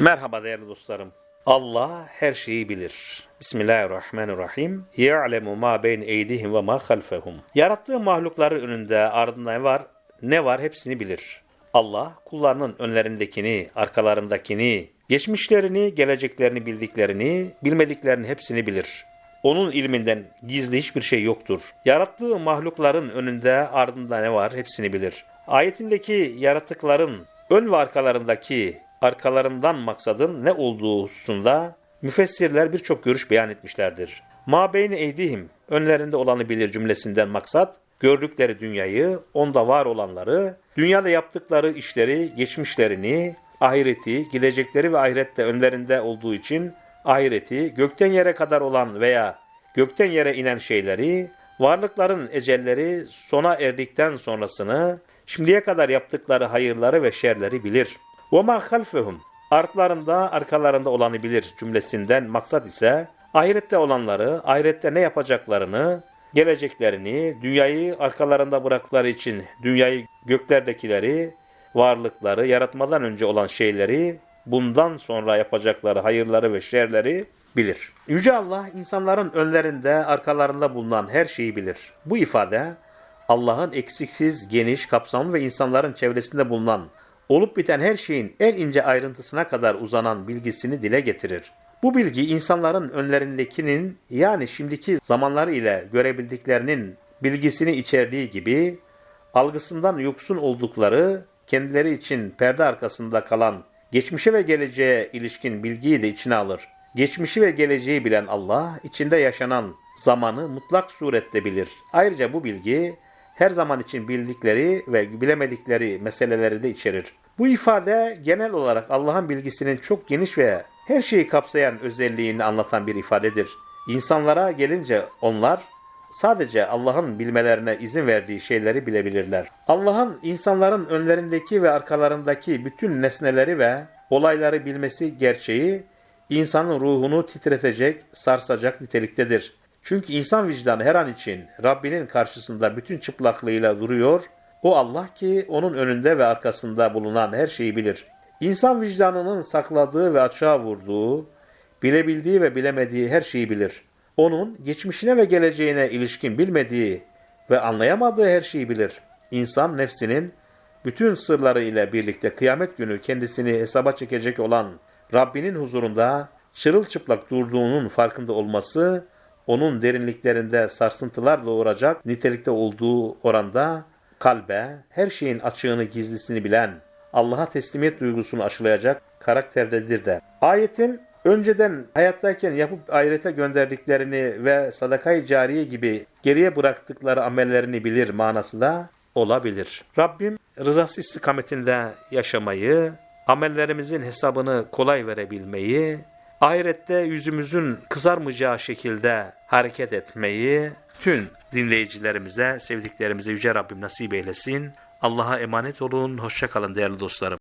Merhaba değerli dostlarım. Allah her şeyi bilir. Bismillahirrahmanirrahim. Ya'lemu ma beyne eydihim ve ma halfehum. Yarattığı mahlukların önünde ardında var, ne var hepsini bilir. Allah kullarının önlerindekini, arkalarındakini, geçmişlerini, geleceklerini bildiklerini, bilmediklerini hepsini bilir. Onun ilminden gizli hiçbir şey yoktur. Yarattığı mahlukların önünde ardında ne var hepsini bilir. Ayetindeki yaratıkların ön ve arkalarındaki arkalarından maksadın ne olduğu hususunda müfessirler birçok görüş beyan etmişlerdir. Ma beyni eydihim önlerinde olanı bilir cümlesinden maksat gördükleri dünyayı, onda var olanları, dünyada yaptıkları işleri, geçmişlerini, ahireti, gidecekleri ve ahirette önlerinde olduğu için ahireti, gökten yere kadar olan veya gökten yere inen şeyleri, varlıkların ecelleri sona erdikten sonrasını, şimdiye kadar yaptıkları hayırları ve şerleri bilir. وَمَا خَلْفَهُمْ Artlarında, arkalarında olanı bilir cümlesinden maksat ise, ahirette olanları, ahirette ne yapacaklarını, geleceklerini, dünyayı arkalarında bıraktıkları için dünyayı göklerdekileri, varlıkları, yaratmadan önce olan şeyleri, bundan sonra yapacakları hayırları ve şerleri bilir. Yüce Allah insanların önlerinde, arkalarında bulunan her şeyi bilir. Bu ifade Allah'ın eksiksiz, geniş, kapsamlı ve insanların çevresinde bulunan olup biten her şeyin en ince ayrıntısına kadar uzanan bilgisini dile getirir. Bu bilgi insanların önlerindekinin yani şimdiki zamanları ile görebildiklerinin bilgisini içerdiği gibi algısından yoksun oldukları kendileri için perde arkasında kalan geçmişe ve geleceğe ilişkin bilgiyi de içine alır. Geçmişi ve geleceği bilen Allah içinde yaşanan zamanı mutlak surette bilir. Ayrıca bu bilgi her zaman için bildikleri ve bilemedikleri meseleleri de içerir. Bu ifade genel olarak Allah'ın bilgisinin çok geniş ve her şeyi kapsayan özelliğini anlatan bir ifadedir. İnsanlara gelince onlar sadece Allah'ın bilmelerine izin verdiği şeyleri bilebilirler. Allah'ın insanların önlerindeki ve arkalarındaki bütün nesneleri ve olayları bilmesi gerçeği insanın ruhunu titretecek, sarsacak niteliktedir. Çünkü insan vicdanı her an için Rabbinin karşısında bütün çıplaklığıyla duruyor. O Allah ki onun önünde ve arkasında bulunan her şeyi bilir. İnsan vicdanının sakladığı ve açığa vurduğu, bilebildiği ve bilemediği her şeyi bilir. Onun geçmişine ve geleceğine ilişkin bilmediği ve anlayamadığı her şeyi bilir. İnsan nefsinin bütün sırları ile birlikte kıyamet günü kendisini hesaba çekecek olan Rabbinin huzurunda çırılçıplak durduğunun farkında olması, onun derinliklerinde sarsıntılar doğuracak nitelikte olduğu oranda kalbe, her şeyin açığını gizlisini bilen, Allah'a teslimiyet duygusunu aşılayacak karakterdedir de. Ayetin önceden hayattayken yapıp ahirete gönderdiklerini ve sadakayı cariye gibi geriye bıraktıkları amellerini bilir manası da olabilir. Rabbim rızası istikametinde yaşamayı, amellerimizin hesabını kolay verebilmeyi, ahirette yüzümüzün kızarmayacağı şekilde hareket etmeyi tüm dinleyicilerimize, sevdiklerimize Yüce Rabbim nasip eylesin. Allah'a emanet olun. Hoşça kalın değerli dostlarım.